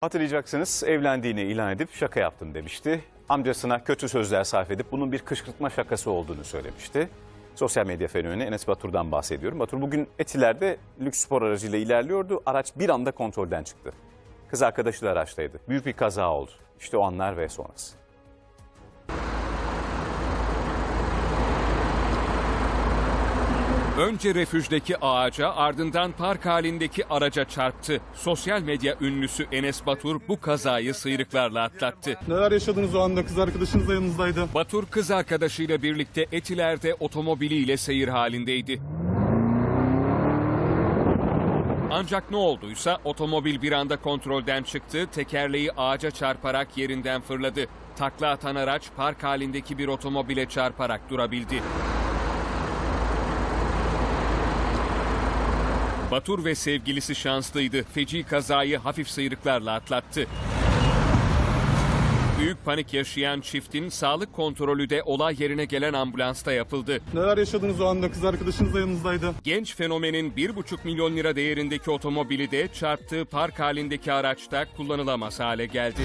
Hatırlayacaksınız evlendiğini ilan edip şaka yaptım demişti. Amcasına kötü sözler sarf edip bunun bir kışkırtma şakası olduğunu söylemişti. Sosyal medya fenomeni Enes Batur'dan bahsediyorum. Batur bugün Etiler'de lüks spor aracıyla ilerliyordu. Araç bir anda kontrolden çıktı. Kız arkadaşı da araçtaydı. Büyük bir kaza oldu. İşte o anlar ve sonrası. Önce refüjdeki ağaca ardından park halindeki araca çarptı. Sosyal medya ünlüsü Enes Batur bu kazayı sıyrıklarla atlattı. Neler yaşadınız o anda? Kız arkadaşınız da yanınızdaydı. Batur kız arkadaşıyla birlikte Etiler'de otomobiliyle seyir halindeydi. Ancak ne olduysa otomobil bir anda kontrolden çıktı, tekerleği ağaca çarparak yerinden fırladı. Takla atan araç park halindeki bir otomobile çarparak durabildi. Batur ve sevgilisi şanslıydı. Feci kazayı hafif sıyrıklarla atlattı. Büyük panik yaşayan çiftin sağlık kontrolü de olay yerine gelen ambulansta yapıldı. Neler yaşadınız o anda? Kız arkadaşınız da yanınızdaydı. Genç fenomenin 1,5 milyon lira değerindeki otomobili de çarptığı park halindeki araçta kullanılamaz hale geldi.